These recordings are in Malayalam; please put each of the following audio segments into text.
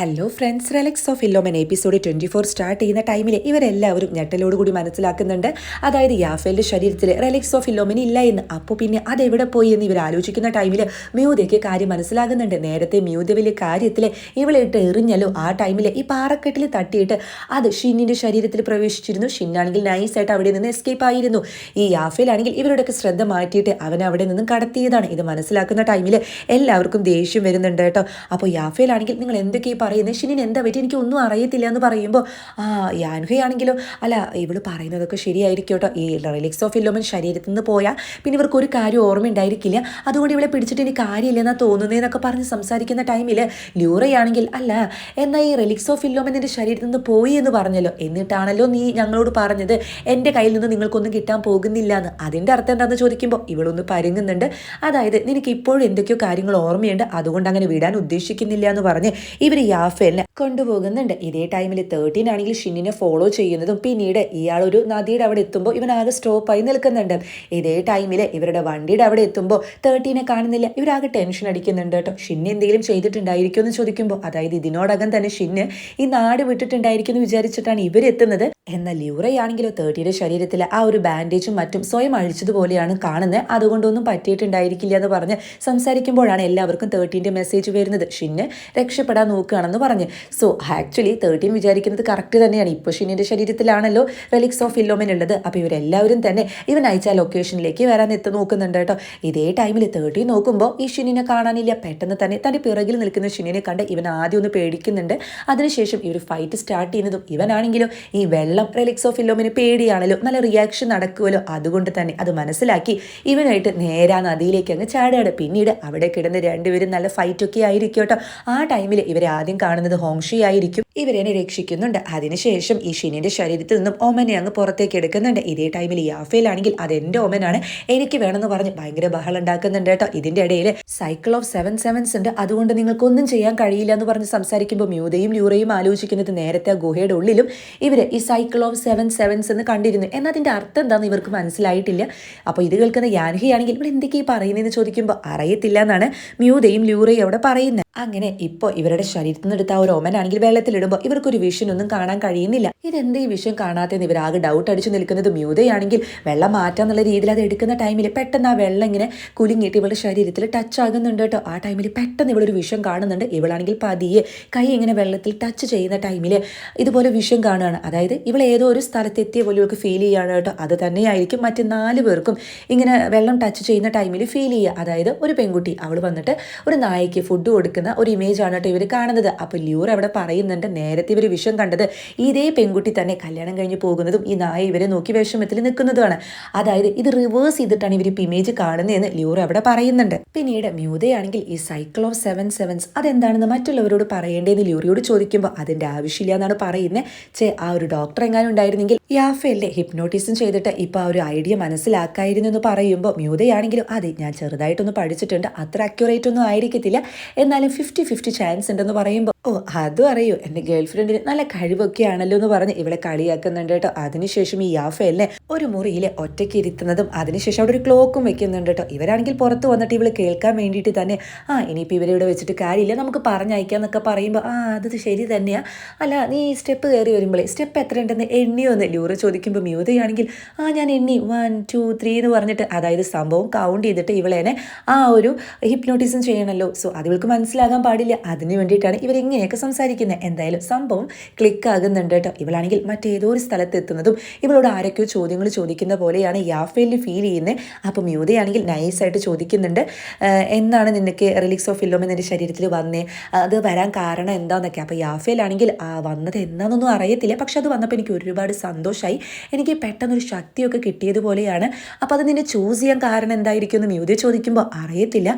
ഹലോ ഫ്രണ്ട്സ് റെലക്സ് ഓഫ് ഇല്ലോമൻ എപ്പിസോഡ് ട്വന്റി ഫോർ സ്റ്റാർട്ട് ചെയ്യുന്ന ടൈമിൽ ഇവരെല്ലാവരും ഞെട്ടലോടുകൂടി മനസ്സിലാക്കുന്നുണ്ട്. അതായത് യാഫേലിന്റെ ശരീരത്തിൽ റെലക്സ് ഓഫ് ഇല്ലോമൻ ഇല്ല എന്ന്. അപ്പോൾ പിന്നെ അതെവിടെ പോയി എന്ന് ഇവർ ആലോചിക്കുന്ന ടൈമിൽ മ്യൂതയ്ക്ക് കാര്യം മനസ്സിലാകുന്നുണ്ട്. നേരത്തെ മ്യൂത വലിയ കാര്യത്തിൽ ഇവളിട്ട് എറിഞ്ഞല്ലോ. ആ ടൈമിൽ ഈ പാറക്കെട്ടിൽ തട്ടിയിട്ട് അത് ഷിന്നിന്റെ ശരീരത്തിൽ പ്രവേശിച്ചിരുന്നു. ഷിന്നാണെങ്കിൽ നൈസായിട്ട് അവിടെ നിന്ന് എസ്കേപ്പ് ആയിരുന്നു. ഈ യാഫേലാണെങ്കിൽ ഇവരുടെയൊക്കെ ശ്രദ്ധ മാറ്റിയിട്ട് അവൻ അവിടെ നിന്നും കടത്തിയതാണ്. ഇത് മനസ്സിലാക്കുന്ന ടൈമിൽ എല്ലാവർക്കും ദേഷ്യം വരുന്നുണ്ട് കേട്ടോ. അപ്പോൾ യാഫേലാണെങ്കിൽ നിങ്ങൾ എന്തൊക്കെ പറയുന്നത്? ഷിനിന് എന്താ പറ്റി? എനിക്ക് ഒന്നും അറിയത്തില്ല എന്ന് പറയുമ്പോൾ ആ യാൻഹയാണെങ്കിലോ അല്ല ഇവൾ പറയുന്നതൊക്കെ ശരിയായിരിക്കും കേട്ടോ. ഈ റിലിക്സ് ഓഫ് ഇല്ലോമൻ ശരീരത്തിൽ നിന്ന് പോയാൽ പിന്നെ ഇവർക്ക് ഒരു കാര്യം ഓർമ്മ ഉണ്ടായിരിക്കില്ല അതുകൊണ്ട് ഇവളെ പിടിച്ചിട്ട് എനിക്ക് കാര്യമില്ലെന്നാ തോന്നുന്നതെന്നൊക്കെ പറഞ്ഞ് സംസാരിക്കുന്ന ടൈമിൽ ലൂറയാണെങ്കിൽ അല്ല എന്നാൽ ഈ റിലിക്സ് ഓഫ് ഇല്ലോമൻ എന്റെ ശരീരത്തിൽ നിന്ന് പോയി എന്ന് പറഞ്ഞല്ലോ. എന്നിട്ടാണല്ലോ നീ ഞങ്ങളോട് പറഞ്ഞത്. എന്റെ കയ്യിൽ നിന്ന് നിങ്ങൾക്കൊന്നും കിട്ടാൻ പോകുന്നില്ല എന്ന് അതിന്റെ അർത്ഥം എന്താണെന്ന് ചോദിക്കുമ്പോൾ ഇവളൊന്ന് പരുങ്ങുന്നുണ്ട്. അതായത് നിനക്ക് ഇപ്പോഴും എന്തൊക്കെയോ കാര്യങ്ങൾ ഓർമ്മയുണ്ട്. അതുകൊണ്ട് അങ്ങനെ വിടാൻ ഉദ്ദേശിക്കുന്നില്ല എന്ന് പറഞ്ഞ് ഇവർ യാഫേലിനെ കൊണ്ടുപോകുന്നുണ്ട്. ഇതേ ടൈമിൽ തേർട്ടീൻ ആണെങ്കിൽ ഷിന്നിനെ ഫോളോ ചെയ്യുന്നതും പിന്നീട് ഇയാൾ ഒരു നദിയുടെ അവിടെ എത്തുമ്പോൾ ഇവൻ ആകെ സ്റ്റോപ്പായി നിൽക്കുന്നുണ്ട്. ഇതേ ടൈമിൽ ഇവരുടെ വണ്ടിയുടെ അവിടെ എത്തുമ്പോൾ തേർട്ടീനെ കാണുന്നില്ല. ഇവരാകെ ടെൻഷൻ അടിക്കുന്നുണ്ട് കേട്ടോ. ഷിന്ന് എന്തെങ്കിലും ചെയ്തിട്ടുണ്ടായിരിക്കും എന്ന് ചോദിക്കുമ്പോൾ അതായത് ഇതിനോടകം തന്നെ ഷിന്ന് ഈ നാട് വിട്ടിട്ടുണ്ടായിരിക്കും എന്ന് വിചാരിച്ചിട്ടാണ് ഇവരെത്തുന്നത് എന്നാൽ ലിയുറയാണെങ്കിലോ തേർട്ടിയുടെ ശരീരത്തിൽ ആ ഒരു ബാൻഡേജും മറ്റും സ്വയം അഴിച്ചതുപോലെയാണ് കാണുന്നത്. അതുകൊണ്ടൊന്നും പറ്റിയിട്ടുണ്ടായിരിക്കില്ല എന്ന് പറഞ്ഞ് സംസാരിക്കുമ്പോഴാണ് എല്ലാവർക്കും തേർട്ടീന്റെ മെസ്സേജ് വരുന്നത്. ഷിന്നെ രക്ഷപ്പെടാൻ നോക്കുകയാണെന്ന് പറഞ്ഞ്. സോ ആക്ച്വലി തേർട്ടീൻ വിചാരിക്കുന്നത് കറക്റ്റ് തന്നെയാണ്. ഇപ്പോൾ ഷിന്നിന്റെ ശരീരത്തിലാണല്ലോ റെലിക്സ് ഓഫ് ഇല്ലോമൻ ഉള്ളത്. അപ്പോൾ ഇവരെല്ലാവരും തന്നെ ഇവൻ അയച്ച ലൊക്കേഷനിലേക്ക് വരാൻ എത്തി നോക്കുന്നുണ്ട് കേട്ടോ. ഇതേ ടൈമിൽ തേർട്ടീൻ നോക്കുമ്പോൾ ഈ ഷിന്നിനെ കാണാനില്ല. പെട്ടെന്ന് തന്നെ തന്റെ പിറകിൽ നിൽക്കുന്ന ഷിന്നിനെ കണ്ട് ഇവൻ ആദ്യം ഒന്ന് പേടിക്കുന്നുണ്ട്. അതിനുശേഷം ഇവർ ഫൈറ്റ് സ്റ്റാർട്ട് ചെയ്യുന്നതും ഇവനാണെങ്കിലും ഈ വെള്ളം റെലിക്സ് ഓഫ് ഇല്ലോമിന് പേടിയാണല്ലോ നല്ല റിയാക്ഷൻ നടക്കുമല്ലോ അതുകൊണ്ട് തന്നെ അത് മനസ്സിലാക്കി ഇവനായിട്ട് നേരാ നദിയിലേക്ക് അങ്ങ് ചാടുകയാണ്. പിന്നീട് അവിടെ കിടന്ന് രണ്ടുപേരും നല്ല ഫൈറ്റൊക്കെ ആയിരിക്കും കേട്ടോ. ആ ടൈമിൽ ഇവരെ ആദ്യം കാണുന്നത് ഹോംഷി ആയിരിക്കും. ഇവരെന്നെ രക്ഷിക്കുന്നുണ്ട്. അതിനുശേഷം ഈ ഷിനിന്റെ ശരീരത്തിൽ നിന്നും ഓമനെ അങ്ങ് പുറത്തേക്ക് എടുക്കുന്നുണ്ട്. ഇതേ ടൈമിൽ യാഫയിലാണെങ്കിൽ എന്റെ ഓമനാണ്. എനിക്ക് വേണമെന്ന് പറഞ്ഞ് ഭയങ്കര ബഹളം ഉണ്ടാക്കുന്നുണ്ട് കേട്ടോ. ഇതിന്റെ ഇടയിൽ സൈക്കിൾ ഓഫ് സെവൻ സെവൻസ് ഉണ്ട്. അതുകൊണ്ട് നിങ്ങൾക്കൊന്നും ചെയ്യാൻ കഴിയില്ല എന്ന് പറഞ്ഞ് സംസാരിക്കുമ്പോൾ മ്യൂതയും ലൂറയും ആലോചിക്കുന്നത് നേരത്തെ ആ ഗുഹയുടെ ഉള്ളിലും ഇവർ ഈ സൈക്കിൾ ഓഫ് സെവൻ സെവൻസ് എന്ന് കണ്ടിരുന്നു. എന്നാൽ അതിന്റെ അർത്ഥം എന്താണെന്ന് ഇവർക്ക് മനസ്സിലായിട്ടില്ല. അപ്പോൾ ഇത് കേൾക്കുന്ന യാൻഹി ആണെങ്കിൽ ഇവിടെ എന്തൊക്കെയാണ് പറയുന്നതെന്ന് ചോദിക്കുമ്പോൾ അറിയത്തില്ല എന്നാണ് മ്യൂതയും ലൂറയും അവിടെ പറയുന്നത്. അങ്ങനെ ഇപ്പോൾ ഇവരുടെ ശരീരത്തിൽ നിന്ന് എടുത്ത ആ ഒരു ഒമനാണെങ്കിൽ വെള്ളത്തിലിടുമ്പോൾ ഇവർക്കൊരു വിഷൻ ഒന്നും കാണാൻ കഴിയുന്നില്ല. ഇതെന്ത് ഈ വിഷൻ കാണാത്തെന്ന് ആകെ ഡൗട്ട് അടിച്ചു നിൽക്കുന്നത് മ്യൂതയാണെങ്കിൽ വെള്ളം മാറ്റാന്നുള്ള രീതിയിൽ അത് എടുക്കുന്ന ടൈമിൽ പെട്ടെന്ന് ആ വെള്ളം ഇങ്ങനെ കുലുങ്ങിയിട്ട് ഇവളുടെ ശരീരത്തിൽ ടച്ച് ആകുന്നുണ്ട് കേട്ടോ. ആ ടൈമിൽ പെട്ടെന്ന് ഇവളൊരു വിഷം കാണുന്നുണ്ട്. ഇവളാണെങ്കിൽ പതിയെ കൈ ഇങ്ങനെ വെള്ളത്തിൽ ടച്ച് ചെയ്യുന്ന ടൈമിൽ ഇതുപോലെ വിഷം കാണുകയാണ്. അതായത് ഇവൾ ഏതോ ഒരു സ്ഥലത്തെത്തിയ പോലെ ഇവൾക്ക് ഫീൽ ചെയ്യുകയാണ് കേട്ടോ. അത് തന്നെയായിരിക്കും മറ്റ് നാല് പേർക്കും ഇങ്ങനെ വെള്ളം ടച്ച് ചെയ്യുന്ന ടൈമിൽ ഫീൽ ചെയ്യുക. അതായത് ഒരു പെൺകുട്ടി അവൾ വന്നിട്ട് ഒരു നായയ്ക്ക് ഫുഡ് കൊടുക്കുന്ന ഒരു ഇമേജ് ആണ് കേട്ടോ ഇവർ കാണുന്നത്. അപ്പോൾ ലിയൂർ അവിടെ പറയുന്നുണ്ട് നേരത്തെ ഇവർ വിഷം കണ്ടത് ഇതേ പെൺകുട്ടി തന്നെ കല്യാണം കഴിഞ്ഞ് പോകുന്നതും ഈ നായ ഇവരെ നോക്കി വിഷമത്തിൽ നിൽക്കുന്നതുമാണ്. അതായത് ഇത് റിവേഴ്സ് ചെയ്തിട്ടാണ് ഇവർ ഇപ്പോൾ ഇമേജ് കാണുന്നതെന്ന് ലിയൂർ അവിടെ പറയുന്നുണ്ട്. പിന്നീട് മ്യൂതയാണെങ്കിൽ ഈ സൈക്കിൾ ഓഫ് സെവൻ സെവൻസ് അതെന്താണെന്ന് മറ്റുള്ളവരോട് പറയേണ്ടതെന്ന് ലിയൂറിയോട് ചോദിക്കുമ്പോൾ അതിന്റെ ആവശ്യമില്ല എന്നാണ് പറയുന്നത് ചേ ആ ഒരു ഡോക്ടർ എങ്ങാനും ഉണ്ടായിരുന്നെങ്കിൽ യാഫയല്ലേ ഹിപ്നോട്ടിസം ചെയ്തിട്ട് ഇപ്പോൾ ആ ഒരു ഐഡിയ മനസ്സിലാക്കായിരുന്നു എന്ന് പറയുമ്പോൾ മ്യൂതയാണെങ്കിലും അതെ ഞാൻ ചെറുതായിട്ടൊന്ന് പഠിച്ചിട്ടുണ്ട് അത്ര അക്യുറേറ്റ് ഒന്നും ആയിരിക്കത്തില്ല. എന്നാലും ഫിഫ്റ്റി ഫിഫ്റ്റി ചാൻസ് ഉണ്ടെന്ന് പറയുമ്പോൾ ഓ അതും അറിയൂ. എന്റെ ഗേൾ ഫ്രണ്ടിന് നല്ല കഴിവൊക്കെ ആണല്ലോ എന്ന് പറഞ്ഞ് ഇവളെ കളിയാക്കുന്നുണ്ട് കേട്ടോ. അതിനുശേഷം ഈ യാഫയല്ലേ ഒരു മുറിയിലെ ഒറ്റയ്ക്ക് ഇരുത്തുന്നതും അതിനുശേഷം അവിടെ ഒരു ക്ലോക്കും വെക്കുന്നുണ്ട് കേട്ടോ. ഇവരാണെങ്കിൽ പുറത്ത് വന്നിട്ട് ഇവൾ കേൾക്കാൻ വേണ്ടിയിട്ട് തന്നെ ആ ഇനിയിപ്പോൾ ഇവരെ ഇവിടെ വെച്ചിട്ട് കാര്യമില്ല. നമുക്ക് പറഞ്ഞയക്കാന്നൊക്കെ പറയുമ്പോൾ ആ അത് ശരി തന്നെയാ. അല്ല നീ സ്റ്റെപ്പ് കയറി വരുമ്പോഴേ സ്റ്റെപ്പ് എത്ര ഉണ്ടെന്ന് എണ്ണിയോ എന്ന് ലൂറ് ചോദിക്കുമ്പോൾ മ്യൂതയാണെങ്കിൽ ആ ഞാൻ എണ്ണി. വൺ ടു ത്രീ എന്ന് പറഞ്ഞിട്ട് അതായത് സംഭവം കൗണ്ട് ചെയ്തിട്ട് ഇവളേനെ ആ ഒരു ഹിപ്നോട്ടിസം ചെയ്യണമല്ലോ സോ അത് ഇവൾക്ക് മനസ്സിലാകാൻ പാടില്ല. അതിന് വേണ്ടിയിട്ടാണ് ഇവരിങ്ങനെയൊക്കെ സംസാരിക്കുന്നത് എന്തായാലും സംഭവം ക്ലിക്ക് ആകുന്നുണ്ട് കേട്ടോ. ഇവളാണെങ്കിൽ മറ്റേതോ ഒരു സ്ഥലത്ത് എത്തുന്നതും ഇവളോട് ആരൊക്കെയോ ചോദ്യങ്ങൾ ചോദിക്കുന്ന പോലെയാണ് യാഫേലിൽ ഫീൽ ചെയ്യുന്നത് അപ്പം യൂതയാണെങ്കിൽ നൈസായിട്ട് ചോദിക്കുന്നുണ്ട്. എന്നാണ് നിനക്ക് റിലിക്സ് ഓഫ് ഫില്ലോം എന്റെ ശരീരത്തിൽ വന്നേ? അത് വരാൻ കാരണം എന്താണെന്നൊക്കെ അപ്പോൾ യാഫേലാണെങ്കിൽ ആ വന്നത് എന്താണെന്നൊന്നും അറിയത്തില്ല. പക്ഷെ അത് വന്നപ്പോൾ എനിക്ക് ഒരുപാട് സന്തോഷമായി എനിക്ക് പെട്ടെന്നൊരു ശക്തിയൊക്കെ കിട്ടിയതുപോലെയാണ് അപ്പോൾ അത് നിന്നെ ചൂസ് ചെയ്യാൻ കാരണം എന്തായിരിക്കും എന്ന് മ്യൂതിയ ചോദിക്കുമ്പോൾ അറിയത്തില്ല.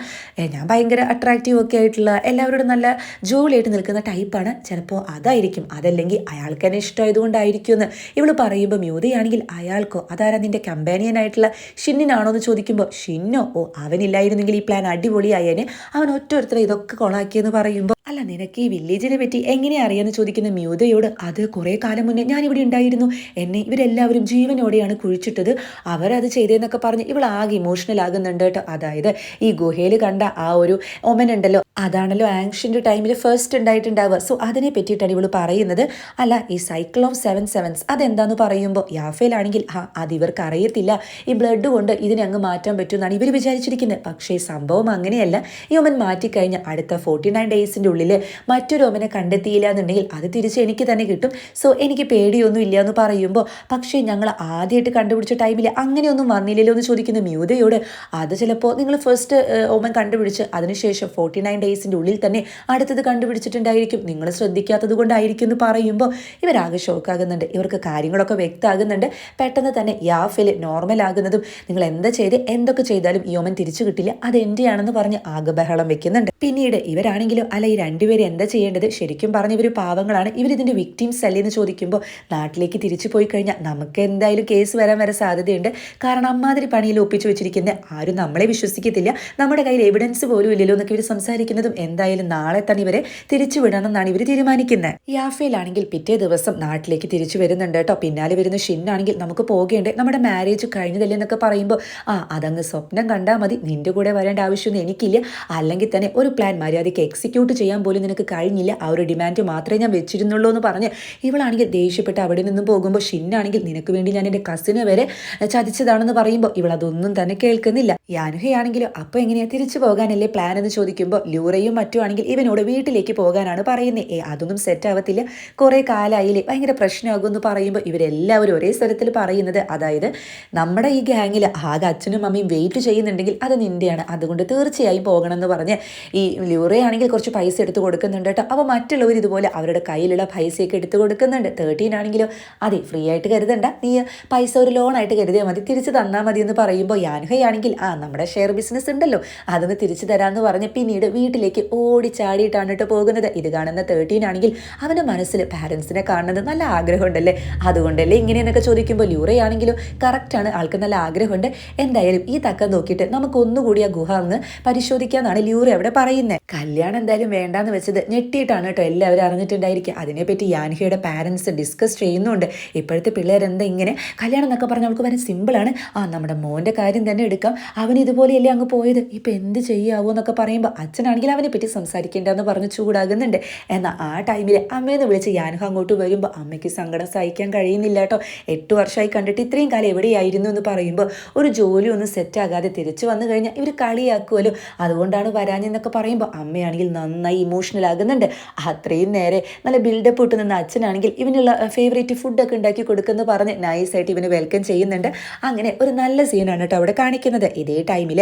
ഞാൻ ഭയങ്കര അട്രാക്റ്റീവ് ഒക്കെ ആയിട്ടുള്ള എല്ലാവരോടും നല്ല ജോലിയായിട്ട് നിൽക്കുന്ന ടൈപ്പാണ് ചിലപ്പോൾ അതായിരിക്കും. അതല്ലെങ്കിൽ അയാൾക്ക് തന്നെ ഇഷ്ടമായതുകൊണ്ടായിരിക്കും എന്ന് ഇവൾ പറയുമ്പോൾ മ്യൂതയാണെങ്കിൽ അയാൾക്കോ അതാരാ നിന്റെ കമ്പാനിയനായിട്ടുള്ള ഷിന്നിനാണോ എന്ന് ചോദിക്കുമ്പോൾ ഷിന്നോ ഓ അവനില്ലായിരുന്നെങ്കിൽ ഈ പ്ലാൻ അടിപൊളിയായേനെ. അവൻ ഒറ്റ ഇതൊക്കെ കൊളാക്കിയെന്ന് പറയുമ്പോൾ അല്ല നിനക്ക് ഈ വില്ലേജിനെ പറ്റി എങ്ങനെ അറിയാമെന്ന് ചോദിക്കുന്ന മ്യൂതയോട് അത് കുറേ കാലം മുന്നേ ഞാൻ ഇവിടെ ഉണ്ടായിരുന്നു. എന്നെ ഇവരെല്ലാവരും ജീവനോടെയാണ് കുഴിച്ചിട്ടത്. അവരത് ചെയ്തതെന്നൊക്കെ പറഞ്ഞ് ഇവൾ ആകെ ഇമോഷണൽ ആകുന്നുണ്ട് കേട്ടോ. അതായത് ഈ ഗുഹയിൽ കണ്ട ആ ഒരു ഒമൻ ഉണ്ടല്ലോ അതാണല്ലോ ആങ്ഷ്യന്റെ ടൈമിൽ ഫസ്റ്റ് ഉണ്ടായിട്ടുണ്ടാവുക. സോ അതിനെ പറ്റിയിട്ടാണ് ഇവൾ പറയുന്നത് അല്ല ഈ സൈക്കിൾ ഓഫ് സെവൻ സെവൻസ് അതെന്താന്ന് പറയുമ്പോൾ യാഫയിലാണെങ്കിൽ ആ അത് ഇവർക്ക് അറിയത്തില്ല. ഈ ബ്ലഡ് കൊണ്ട് ഇതിനെ അങ്ങ് മാറ്റാൻ പറ്റുമെന്നാണ് ഇവർ വിചാരിച്ചിരിക്കുന്നത്. പക്ഷേ സംഭവം അങ്ങനെയല്ല. ഈ ഒമൻ മാറ്റിക്കഴിഞ്ഞ അടുത്ത ഫോർട്ടി നയൻ ഡേയ്സിന്റെ ഉള്ളിൽ മറ്റൊരു ഒമനെ കണ്ടെത്തിയില്ല എന്നുണ്ടെങ്കിൽ അത് തിരിച്ച് എനിക്ക് തന്നെ കിട്ടും. സോ എനിക്ക് പേടിയൊന്നും ഇല്ല എന്ന് പറയുമ്പോൾ പക്ഷേ ഞങ്ങൾ ആദ്യമായിട്ട് കണ്ടുപിടിച്ച ടൈമിൽ അങ്ങനെയൊന്നും വന്നില്ലല്ലോ എന്ന് ചോദിക്കുന്ന മ്യൂതയോട് അത് ചിലപ്പോൾ നിങ്ങൾ ഫസ്റ്റ് ഒമൻ കണ്ടുപിടിച്ച് അതിനുശേഷം ഫോർട്ടി നയൻ ഡേയ്സിന്റെ ഉള്ളിൽ തന്നെ അടുത്തത് കണ്ടുപിടിച്ചിട്ടുണ്ടായിരിക്കും. നിങ്ങൾ ശ്രദ്ധിക്കാത്തത് കൊണ്ടായിരിക്കും എന്ന് പറയുമ്പോൾ ഇവരാകെ ഷോക്കാകുന്നുണ്ട് ഇവർക്ക് കാര്യങ്ങളൊക്കെ വ്യക്തമാകുന്നുണ്ട്. പെട്ടെന്ന് തന്നെ യാഫിൽ നോർമൽ ആകുന്നതും നിങ്ങൾ എന്താ ചെയ്ത് എന്തൊക്കെ ചെയ്താലും യോമൻ തിരിച്ചു കിട്ടില്ല. അത് എന്റെയാണെന്ന് പറഞ്ഞ് ആകെ ബഹളം വെക്കുന്നുണ്ട്. പിന്നീട് ഇവരാണെങ്കിലും അല്ല ഈ രണ്ടുപേരും എന്താ ചെയ്യേണ്ടത്? ശരിക്കും പറഞ്ഞ ഇവർ പാവങ്ങളാണ്. ഇവരിതിന്റെ വിക്ടിംസ് അല്ലേ എന്ന് ചോദിക്കുമ്പോൾ നാട്ടിലേക്ക് തിരിച്ചു പോയി കഴിഞ്ഞാൽ നമുക്ക് എന്തായാലും കേസ് വരാൻ വരെ സാധ്യതയുണ്ട്. കാരണം അമ്മാതിരി പണിയിൽ ഒപ്പിച്ചു വെച്ചിരിക്കുന്ന ആരും നമ്മളെ വിശ്വസിക്കത്തില്ല. നമ്മുടെ കയ്യിൽ എവിഡൻസ് പോലും ഇല്ലല്ലോ എന്നൊക്കെ ഇവർ സംസാരിക്കുന്നതും എന്തായാലും നാളെ തന്നെ ഇവരെ തിരിച്ചു വിടണം എന്നാണ് ഇവർ തീരുമാനിക്കുന്നത് യാഫയിലാണെങ്കിൽ പിറ്റേ ദിവസം നാട്ടിലേക്ക് തിരിച്ചു വരുന്നുണ്ട് കേട്ടോ. പിന്നാലെ വരുന്ന ഷിന്നാണെങ്കിൽ നമുക്ക് പോകേണ്ടേ. നമ്മുടെ മാരേജ് കഴിഞ്ഞതല്ലേ എന്നൊക്കെ പറയുമ്പോൾ ആ അതങ്ങ് സ്വപ്നം കണ്ടാൽ മതി. നിന്റെ കൂടെ വരേണ്ട ആവശ്യമൊന്നും എനിക്കില്ല. അല്ലെങ്കിൽ തന്നെ ഒരു പ്ലാൻ മര്യാദയ്ക്ക് എക്സിക്യൂട്ട് ചെയ്യാൻ പോലും നിനക്ക് കഴിഞ്ഞില്ല. ആ ഒരു ഡിമാൻഡ് മാത്രമേ ഞാൻ വെച്ചിരുന്നുള്ളൂ എന്ന് പറഞ്ഞ് ഇവളാണെങ്കിൽ ദേഷ്യപ്പെട്ട് അവിടെ നിന്നും പോകുമ്പോൾ ഷിന്നാണെങ്കിൽ നിനക്ക് വേണ്ടി ഞാൻ എന്റെ കസിനെ വരെ ചതിച്ചതാണെന്ന് പറയുമ്പോൾ ഇവളതൊന്നും തന്നെ കേൾക്കുന്നില്ല. യാനുഹയാണെങ്കിലും അപ്പോൾ എങ്ങനെയാ തിരിച്ചു പോകാനല്ലേ പ്ലാൻ എന്ന് ചോദിക്കുമ്പോൾ ലൂറയും മറ്റുമാണെങ്കിൽ ഇവനോട് വീട്ടിലേക്ക് പോകാനാണ് പറയുന്നത് ഏ അതൊന്നും സെറ്റ് ആവത്തില്ല. കുറേ കാലായില്ലേ ഭയങ്കര പ്രശ്നമാകും എന്ന് പറയുമ്പോൾ ഇവരെല്ലാവരും ഒരേ സ്ഥലത്തിൽ പറയുന്നത് അതായത് നമ്മുടെ ഈ ഗ്യാങ്ങിൽ ആകെ അച്ഛനും അമ്മയും വെയിറ്റ് ചെയ്യുന്നുണ്ടെങ്കിൽ അത് നിന്റെയാണ്. അതുകൊണ്ട് തീർച്ചയായും പോകണം എന്ന് പറഞ്ഞ് ഈ ലൂറയാണെങ്കിൽ കുറച്ച് പൈസ എടുത്ത് കൊടുക്കുന്നുണ്ട് കേട്ടോ. അപ്പോൾ മറ്റുള്ളവർ ഇതുപോലെ അവരുടെ കയ്യിലുള്ള പൈസയൊക്കെ എടുത്ത് കൊടുക്കുന്നുണ്ട്. തേർട്ടീൻ ആണെങ്കിലും അതെ ഫ്രീ ആയിട്ട് കരുതണ്ട. നീ പൈസ ഒരു ലോണായിട്ട് കരുതിയാൽ മതി. തിരിച്ച് തന്നാൽ മതി എന്ന് പറയുമ്പോൾ യാൻഹയാണെങ്കിൽ ആ നമ്മുടെ ഷെയർ ബിസിനസ് ഉണ്ടല്ലോ. അതൊന്ന് തിരിച്ചു തരാമെന്ന് പറഞ്ഞ് പിന്നീട് വീട്ടിലേക്ക് ഓടി ചാടിയിട്ടാണ് കേട്ടോ പോകുന്നത്. ഇത് കാണുന്ന തേർട്ടീൻ ആണെങ്കിൽ അവന്റെ മനസ്സിൽ പാരൻസിനെ കാണുന്നത് നല്ല ആഗ്രഹമുണ്ടല്ലേ? അതുകൊണ്ടല്ലേ ഇങ്ങനെയെന്നൊക്കെ ചോദിക്കുമ്പോൾ ലൂറയാണെങ്കിലും കറക്റ്റാണ് ആൾക്ക് നല്ല ആഗ്രഹമുണ്ട്. എന്തായാലും ഈ തക്ക നോക്കിയിട്ട് നമുക്ക് ഒന്നുകൂടി ആ ഗുഹ അങ്ങ് പരിശോധിക്കാന്നാണ് ലൂറ അവിടെ പറയുന്നത് കല്യാണം എന്തായാലും വേണ്ടാന്ന് വെച്ചത് ഞെട്ടിയിട്ടാണ് കേട്ടോ എല്ലാവരും അറിഞ്ഞിട്ടുണ്ടായിരിക്കുക. അതിനെപ്പറ്റി യാൻഹിയുടെ പാരൻസ് ഡിസ്കസ് ചെയ്യുന്നുണ്ട്. ഇപ്പോഴത്തെ പിള്ളേരെന്താ ഇങ്ങനെ? കല്യാണം എന്നൊക്കെ പറഞ്ഞാൽ അവൾക്ക് വളരെ സിമ്പിളാണ് ആ നമ്മുടെ മോന്റെ കാര്യം തന്നെ എടുക്കാം. അവൻ ഇതുപോലെയല്ലേ അങ്ങ് പോയത്? ഇപ്പം എന്ത് ചെയ്യാവോ എന്നൊക്കെ പറയുമ്പോൾ അച്ഛനാണെങ്കിൽ അവനെ പറ്റി സംസാരിക്കേണ്ടെന്ന് പറഞ്ഞ് ചൂടാകുന്നുണ്ട്. എന്നാൽ ആ ടൈമിൽ അമ്മയെന്ന് വിളിച്ച് യാനുഹ അങ്ങോട്ട് വരുമ്പോൾ അമ്മയ്ക്ക് സങ്കടം സഹിക്കാൻ കഴിയുന്നില്ല കേട്ടോ. എട്ട് വർഷമായി കണ്ടിട്ട് ഇത്രയും കാലം എവിടെയായിരുന്നു എന്ന് പറയുമ്പോൾ ഒരു ജോലി ഒന്നും സെറ്റാകാതെ തിരിച്ചു വന്നു കഴിഞ്ഞാൽ ഇവർ കളിയാക്കുമല്ലോ അതുകൊണ്ടാണ് വരാഞ്ഞെന്നൊക്കെ പറയുമ്പോൾ അമ്മയാണെങ്കിൽ നന്നായി ഇമോഷണൽ ആകുന്നുണ്ട്. അത്രയും നേരെ നല്ല ബിൽഡപ്പ് ഇട്ട് നിന്ന അച്ഛനാണെങ്കിൽ ഇവനുള്ള ഫേവറേറ്റ് ഫുഡൊക്കെ ഉണ്ടാക്കി കൊടുക്കുമെന്ന് പറഞ്ഞ് നൈസായിട്ട് ഇവന് വെൽക്കം ചെയ്യുന്നുണ്ട്. അങ്ങനെ ഒരു നല്ല സീനാണ് കേട്ടോ അവിടെ കാണിക്കുന്നത്. ഇതേ ടൈമിൽ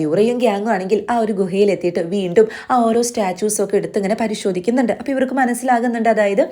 ലൂറയും ഗ്യാങ്ങും ആണെങ്കിൽ ആ ഒരു ഗുഹയിൽ എത്തിയിട്ട് വീണ്ടും ആ ഓരോ സ്റ്റാച്യൂസൊക്കെ എടുത്ത് ഇങ്ങനെ പരിശോധിക്കുന്നുണ്ട്. അപ്പോൾ ഇവർക്ക് മനസ്സിലാകുന്നുണ്ട് അതായത്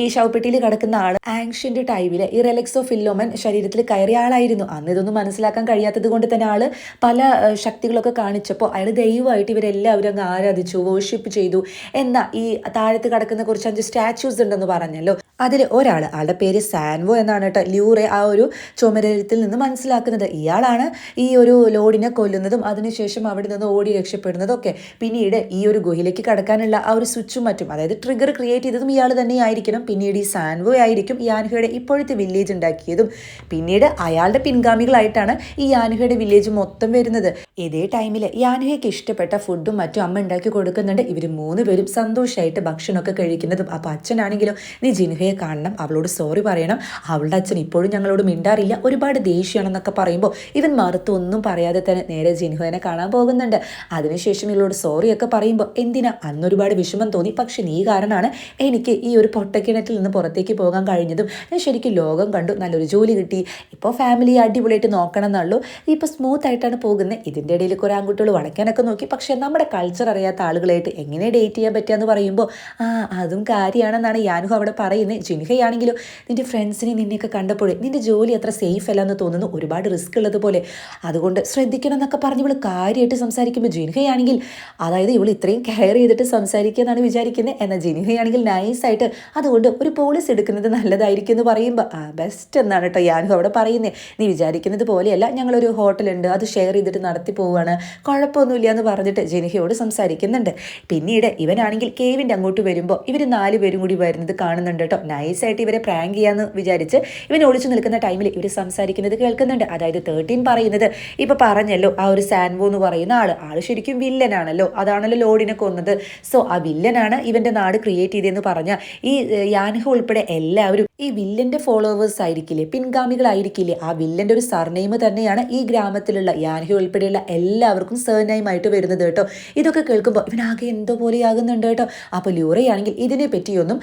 ഈ ശവപ്പെട്ടിയിൽ കിടക്കുന്ന ആൾ ആങ്ഷ്യന്റെ ടൈമിൽ ഈ റെലക്സോ ഫില്ലോമൻ ശരീരത്തിൽ കയറിയ ആളായിരുന്നു. അന്ന് ഇതൊന്നും മനസ്സിലാക്കാൻ കഴിയാത്തത് കൊണ്ട് തന്നെ ആൾ പല ശക്തികളൊക്കെ കാണിച്ചപ്പോൾ അയാൾ ദൈവമായിട്ട് ഇവരെല്ലാവരും അങ്ങ് ആരാധിച്ചു വേർഷിപ്പ് ചെയ്തു. എന്നാൽ ഈ താഴത്ത് കിടക്കുന്ന കുറച്ച് അഞ്ച് സ്റ്റാച്യൂസ് ഉണ്ടെന്ന് പറഞ്ഞല്ലോ അതിൽ ഒരാൾ ആളുടെ പേര് സാൻവോ എന്നാണ് കേട്ടോ ല്യൂറെ ആ ഒരു ചുമരത്തിൽ നിന്ന് മനസ്സിലാക്കുന്നത്. ഇയാളാണ് ഈ ഒരു ലോഡിനെ കൊല്ലുന്നതും അതിനുശേഷം അവിടെ നിന്ന് ഓടി രക്ഷപ്പെടുന്നതും ഒക്കെ പിന്നീട് ഈ ഒരു ഗുഹയിലേക്ക് കടക്കാനുള്ള ആ ഒരു സ്വിച്ചും മറ്റും അതായത് ട്രിഗർ ക്രിയേറ്റ് ചെയ്തതും ഇയാൾ തന്നെയായിരിക്കണം. പിന്നീട് ഈ സാൻവോ ആയിരിക്കും യാൻഹയുടെ ഇപ്പോഴത്തെ വില്ലേജ് ഉണ്ടാക്കിയതും. പിന്നീട് അയാളുടെ പിൻഗാമികളായിട്ടാണ് ഈ യാൻഹയുടെ വില്ലേജ് മൊത്തം വരുന്നത്. ഇതേ ടൈമിൽ യാൻഹയ്ക്ക് ഇഷ്ടപ്പെട്ട ഫുഡും മറ്റും അമ്മ ഉണ്ടാക്കി കൊടുക്കുന്നുണ്ട്. ഇവർ മൂന്ന് പേരും സന്തോഷമായിട്ട് ഭക്ഷണമൊക്കെ കഴിക്കുന്നതും. അപ്പോൾ അച്ഛനാണെങ്കിലും നീ ജിൻഹയെ കാണണം അവളോട് സോറി പറയണം. അവളുടെ അച്ഛൻ ഇപ്പോഴും ഞങ്ങളോട് മിണ്ടാറില്ല. ഒരുപാട് ദേഷ്യമാണെന്നൊക്കെ പറയുമ്പോൾ ഇവൻ മറുത്തൊന്നും പറയാതെ തന്നെ നേരെ ജിൻഹുവിനെ കാണാൻ പോകുന്നുണ്ട്. അതിനുശേഷം ഇവളോട് സോറിയൊക്കെ പറയുമ്പോൾ എന്തിനാ? അന്നൊരുപാട് വിഷമം തോന്നി. പക്ഷെ നീ കാരണമാണ് എനിക്ക് ഈ ഒരു പൊട്ടക്കിണറ്റിൽ നിന്ന് പുറത്തേക്ക് പോകാൻ കഴിഞ്ഞതും. ഞാൻ ശരിക്കും ലോകം കണ്ടു. നല്ലൊരു ജോലി കിട്ടി. ഇപ്പോൾ ഫാമിലി അടിപൊളിയായിട്ട് നോക്കണം എന്നുള്ളൂ ഇപ്പോൾ സ്മൂത്ത് ആയിട്ടാണ് പോകുന്നത് ഇതിന്റെ ഇടയിൽ കുറേ ആൺകുട്ടികൾ വളയ്ക്കാനൊക്കെ നോക്കി. പക്ഷേ നമ്മുടെ കൾച്ചർ അറിയാത്ത ആളുകളായിട്ട് എങ്ങനെ ഡേറ്റ് ചെയ്യാൻ പറ്റുക എന്ന് പറയുമ്പോൾ ആ അതും കാര്യമാണെന്നാണ് യാനുഹു അവിടെ പറയുന്നത് ജിൻഹയാണെങ്കിലും നിന്റെ ഫ്രണ്ട്സിനെ നിന്നെയൊക്കെ കണ്ടപ്പോഴേ നിന്റെ ജോലി അത്ര സേഫ് അല്ല എന്ന് തോന്നുന്നു. ഒരുപാട് റിസ്ക് ഉള്ളതുപോലെ അതുകൊണ്ട് ശ്രദ്ധിക്കണം എന്നൊക്കെ പറഞ്ഞ് ഇവൾ കാര്യമായിട്ട് സംസാരിക്കുമ്പോൾ ജിൻഹയാണെങ്കിൽ അതായത് ഇവൾ ഇത്രയും കെയർ ചെയ്തിട്ട് സംസാരിക്കുക എന്നാണ് വിചാരിക്കുന്നത് എന്നാൽ ജിൻഹയാണെങ്കിൽ നൈസായിട്ട് അതുകൊണ്ട് ഒരു പോളിസി എടുക്കുന്നത് നല്ലതായിരിക്കും എന്ന് പറയുമ്പോൾ ആ ബെസ്റ്റ് എന്നാണ് കേട്ടോ ഞാനും അവിടെ പറയുന്നത് നീ വിചാരിക്കുന്നത് പോലെയല്ല. ഞങ്ങളൊരു ഹോട്ടലുണ്ട് അത് ഷെയർ ചെയ്തിട്ട് നടത്തി പോവുകയാണ് കുഴപ്പമൊന്നുമില്ല എന്ന് പറഞ്ഞിട്ട് ജിൻഹയോട് സംസാരിക്കുന്നുണ്ട്. പിന്നീട് ഇവനാണെങ്കിൽ കേവിന്റെ അങ്ങോട്ട് വരുമ്പോൾ ഇവർ നാല് പേരും കൂടി വരുന്നത് കാണുന്നുണ്ട് കേട്ടോ നൈസായിട്ട് ഇവരെ പ്രാങ്ക് ചെയ്യാമെന്ന് വിചാരിച്ച് ഇവൻ ഒളിച്ചു നിൽക്കുന്ന ടൈമിൽ ഇവർ സംസാരിക്കുന്നത് കേൾക്കുന്നുണ്ട്. അതായത് തേർട്ടീൻ പറയുന്നത്. ഇപ്പോൾ പറഞ്ഞല്ലോ ആ ഒരു സാൻവോ എന്ന് പറയുന്ന ആൾ. ആൾ ശരിക്കും വില്ലനാണല്ലോ. അതാണല്ലോ ലോഡിനെ കൊന്നത്. സോ ആ വില്ലനാണ് ഇവന്റെ നാട് ക്രിയേറ്റ് ചെയ്തതെന്ന് പറഞ്ഞ ഈ യാൻഹ ഉൾപ്പെടെ എല്ലാവരും ഈ വില്ലന്റെ ഫോളോവേഴ്സ് ആയിരിക്കില്ലേ പിൻഗാമികളായിരിക്കില്ലേ ആ വില്ലന്റെ ഒരു സർനെയിം തന്നെയാണ് ഈ ഗ്രാമത്തിലുള്ള യാൻഹ ഉൾപ്പെടെയുള്ള എല്ലാവർക്കും സർനെയിം ആയിട്ട് വരുന്നത് കേട്ടോ. ഇതൊക്കെ കേൾക്കുമ്പോൾ ഇവനാകെ എന്തോ പോലെയാകുന്നുണ്ട് കേട്ടോ. അപ്പോൾ ലൂറയാണെങ്കിൽ ഇതിനെ പറ്റിയൊന്നും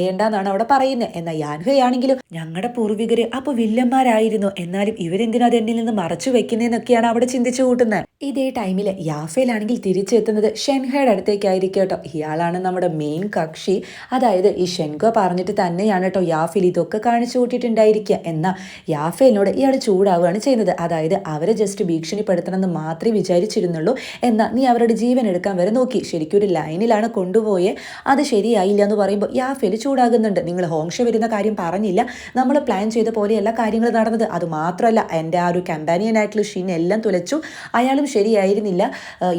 യാൻഹയോട് പറയേണ്ടെന്നാണ് അവിടെ പറയുന്നത് എന്നാൽ യാൻഹയാണെങ്കിലും ഞങ്ങളുടെ പൂർവികര് അപ്പോൾ വില്ലന്മാരായിരുന്നു. എന്നാലും ഇവരെന്തിനാ അത് എന്നിൽ നിന്ന് മറച്ചു വെക്കുന്നതെന്നൊക്കെയാണ് അവിടെ ചിന്തിച്ചു കൂട്ടുന്നത് ഇതേ ടൈമിൽ യാഫയിലാണെങ്കിൽ തിരിച്ചെത്തുന്നത് ഷെൻഹയുടെ അടുത്തേക്കായിരിക്കും കേട്ടോ ഇയാളാണ് നമ്മുടെ മെയിൻ കക്ഷി. അതായത് ഈ ഷെൻഗോ പറഞ്ഞിട്ട് തന്നെയാണ് കേട്ടോ യാഫിൽ ഇതൊക്കെ കാണിച്ചു കൂട്ടിയിട്ടുണ്ടായിരിക്കുക എന്നാൽ യാഫയിനോട് ഇയാൾ ചൂടാവുകയാണ് ചെയ്യുന്നത്. അതായത് അവരെ ജസ്റ്റ് ഭീഷണിപ്പെടുത്തണമെന്ന് മാത്രമേ വിചാരിച്ചിരുന്നുള്ളൂ. എന്നാൽ നീ അവരുടെ ജീവൻ എടുക്കാൻ വരെ നോക്കി. ശരിക്കും ഒരു ലൈനിലാണ് കൊണ്ടുപോയേ. അത് ശരിയായില്ല എന്ന് പറയുമ്പോൾ യാഫേൽ ചൂടാകുന്നുണ്ട്. നിങ്ങൾ ഹോംഷ വരുന്ന കാര്യം പറഞ്ഞില്ല. നമ്മൾ പ്ലാൻ ചെയ്ത പോലെയല്ല കാര്യങ്ങൾ നടന്നത്. അത് മാത്രമല്ല എന്റെ ആ ഒരു കമ്പാനിയനായിട്ടുള്ള ഷീൻ എല്ലാം തുലച്ചു. അയാളും ശരിയായിരുന്നില്ല.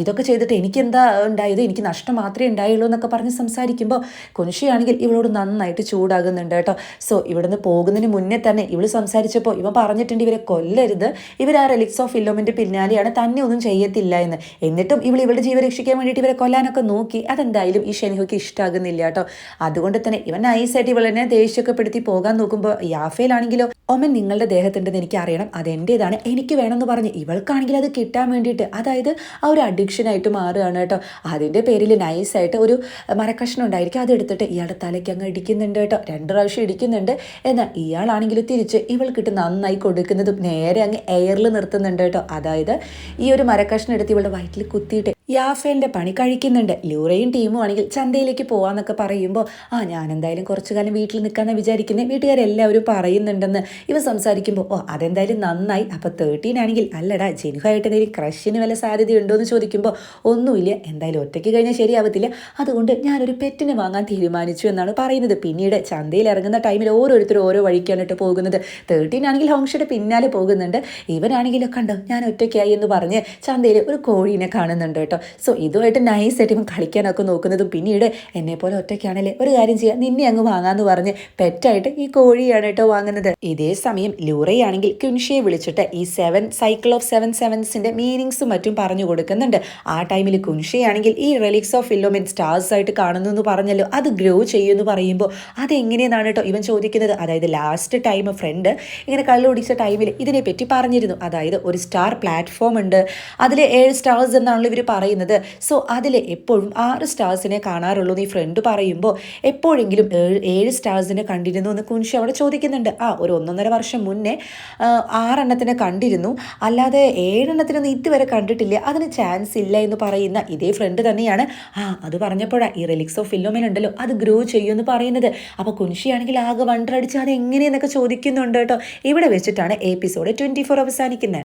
ഇതൊക്കെ ചെയ്തിട്ട് എനിക്കെന്താ ഉണ്ടായത്? എനിക്ക് നഷ്ടം മാത്രമേ ഉണ്ടായുള്ളൂ എന്നൊക്കെ പറഞ്ഞ് സംസാരിക്കുമ്പോൾ കുൻഷിയാണെങ്കിൽ ഇവളോട് നന്നായിട്ട് ചൂടാകുന്നുണ്ട് കേട്ടോ. സോ ഇവിടുന്ന് പോകുന്നതിന് മുന്നേ തന്നെ ഇവൾ സംസാരിച്ചപ്പോൾ ഇവ പറഞ്ഞിട്ടുണ്ട് ഇവരെ കൊല്ലരുത്. ഇവർ ആ റിലിക്സ് ഓഫ് ഫിലോമിന്റെ പിന്നാലെയാണ് തന്നെ ഒന്നും ചെയ്യത്തില്ല എന്ന്. എന്നിട്ടും ഇവൾ ഇവളുടെ ജീവൻ രക്ഷിക്കാൻ വേണ്ടിയിട്ട് ഇവരെ കൊല്ലാനൊക്കെ നോക്കി. അതെന്തായാലും ഈ ഷെനിഹോക്ക് ഇഷ്ടമാകുന്നില്ല കേട്ടോ. അതുകൊണ്ട് തന്നെ ഇവൻ നൈസായിട്ട് ഇവളെന്നെ ദേഷ്യമൊക്കെ പെടുത്തി പോകാൻ നോക്കുമ്പോൾ യാഫയിലാണെങ്കിലോ ഒമൻ നിങ്ങളുടെ ദേഹത്തുണ്ടെന്ന് എനിക്ക് അറിയണം അതെന്റേതാണ് എനിക്ക് വേണമെന്ന് പറഞ്ഞ് ഇവൾക്കാണെങ്കിൽ അത് കിട്ടാൻ വേണ്ടിയിട്ട്. അതായത് ആ ഒരു അഡിക്ഷനായിട്ട് മാറുകയാണ് കേട്ടോ. അതിന്റെ പേരിൽ നൈസായിട്ട് ഒരു മരക്കഷ്ണം ഉണ്ടായിരിക്കും. അതെടുത്തിട്ട് ഇയാളുടെ തലയ്ക്ക് അങ്ങ് ഇടിക്കുന്നുണ്ട് കേട്ടോ. രണ്ട് പ്രാവശ്യം ഇടിക്കുന്നുണ്ട്. എന്നാൽ ഇയാളാണെങ്കിൽ തിരിച്ച് ഇവൾക്കിട്ട് നന്നായി കൊടുക്കുന്നതും നേരെ അങ്ങ് എയറിൽ നിർത്തുന്നുണ്ട് കേട്ടോ. അതായത് ഈ ഒരു മരക്കഷ്ണം എടുത്ത് ഇവളുടെ വയറ്റിൽ കുത്തിയിട്ട് യാഫേലിന്റെ പണി കഴിക്കുന്നുണ്ട്. ലൂറയും ടീമും ആണെങ്കിൽ ചന്തയിലേക്ക് പോകാമെന്നൊക്കെ പറയുമ്പോൾ ആ ഞാൻ എന്തായാലും കുറച്ചു കാലം വീട്ടിൽ നിൽക്കാമെന്ന് വിചാരിക്കുന്നത് വീട്ടുകാരെല്ലാവരും പറയുന്നുണ്ടെന്ന് ഇവ സംസാരിക്കുമ്പോൾ ഓ അതെന്തായാലും നന്നായി. അപ്പോൾ തേർട്ടീൻ ആണെങ്കിൽ അല്ലടാ ജെനുഹായിട്ട് എന്തെങ്കിലും ക്രഷിന് വല്ല സാധ്യതയുണ്ടോ എന്ന് ചോദിക്കുമ്പോൾ ഒന്നുമില്ല. എന്തായാലും ഒറ്റയ്ക്ക് കഴിഞ്ഞാൽ ശരിയാവത്തില്ല. അതുകൊണ്ട് ഞാനൊരു പെറ്റിനെ വാങ്ങാൻ തീരുമാനിച്ചു എന്നാണ് പറയുന്നത്. പിന്നീട് ചന്തയിൽ ഇറങ്ങുന്ന ടൈമിൽ ഓരോരുത്തർ ഓരോ വഴിക്കാണിട്ട് പോകുന്നത്. തേർട്ടീൻ ആണെങ്കിൽ ഹോംഷയുടെ പിന്നാലെ പോകുന്നുണ്ട്. ഇവനാണെങ്കിലും കണ്ടോ ഞാൻ ഒറ്റയ്ക്കായി എന്ന് പറഞ്ഞ് ചന്തയിൽ ഒരു കോഴീനെ കാണുന്നുണ്ട് കേട്ടോ. സോ ഇതുമായിട്ട് നൈസായിട്ട് ഇവൻ കളിക്കാനൊക്കെ നോക്കുന്നതും പിന്നീട് എന്നെ പോലെ ഒറ്റയ്ക്കാണല്ലേ? ഒരു കാര്യം ചെയ്യാം. നിന്നെ അങ്ങ് വാങ്ങാന്ന് പറഞ്ഞ് പെറ്റായിട്ട് ഈ കോഴിയാണ് കേട്ടോ വാങ്ങുന്നത്. ഇതേ സമയം ലൂറയാണെങ്കിൽ കുൻഷിയെ വിളിച്ചിട്ട് ഈ സെവൻ സൈക്കിൾ ഓഫ് സെവൻ സെവൻസിന്റെ മീനിങ്സും മറ്റും പറഞ്ഞു കൊടുക്കുന്നുണ്ട്. ആ ടൈമിൽ കുൻഷിയാണെങ്കിൽ ഈ റെലിക്സ് ഓഫ് ഫിലോമിൻ സ്റ്റാർസ് ആയിട്ട് കാണുന്നു എന്ന് പറഞ്ഞല്ലോ. അത് ഗ്രോ ചെയ്യുമെന്ന് പറയുമ്പോൾ അതെങ്ങനെയെന്നാണ് കേട്ടോ ഇവൻ ചോദിക്കുന്നത്. അതായത് ലാസ്റ്റ് ടൈം ഫ്രണ്ട് ഇങ്ങനെ കള്ളുപിടിച്ച ടൈമിൽ ഇതിനെപ്പറ്റി പറഞ്ഞിരുന്നു. അതായത് ഒരു സ്റ്റാർ പ്ലാറ്റ്ഫോം ഉണ്ട്. അതിലെ ഏഴ് സ്റ്റാർസ് എന്നാണല്ലോ ഇവർ പറയുന്നത്. സോ അതിൽ എപ്പോഴും ആറ് സ്റ്റാർസിനെ കാണാറുള്ളൂ നീ ഫ്രണ്ട് പറയുമ്പോൾ. എപ്പോഴെങ്കിലും ഏഴ് സ്റ്റാർസിനെ കണ്ടിരുന്നു എന്ന് കുൻഷി അവിടെ ചോദിക്കുന്നുണ്ട്. ആ ഒരു ഒന്നൊന്നര വർഷം മുന്നേ ആറെണ്ണത്തിനെ കണ്ടിരുന്നു. അല്ലാതെ ഏഴെണ്ണത്തിനൊന്നും ഇതുവരെ കണ്ടിട്ടില്ല? അതിന് ചാൻസ് ഇല്ല എന്ന് പറയുന്ന ഇതേ ഫ്രണ്ട് തന്നെയാണ്. ആ അത് പറഞ്ഞപ്പോഴാണ് ഈ റിലിക്സ് ഓഫ് ഫിലോമിൻ ഉണ്ടല്ലോ അത് ഗ്രോ ചെയ്യുമെന്ന് പറയുന്നത്. അപ്പോൾ കുൻഷിയാണെങ്കിൽ ആകെ വണ്ടർ അടിച്ച് അത് എങ്ങനെയെന്നൊക്കെ ചോദിക്കുന്നുണ്ട് കേട്ടോ. ഇവിടെ വെച്ചിട്ടാണ് എപ്പിസോഡ് ട്വന്റി ഫോർ അവസാനിക്കുന്നത്.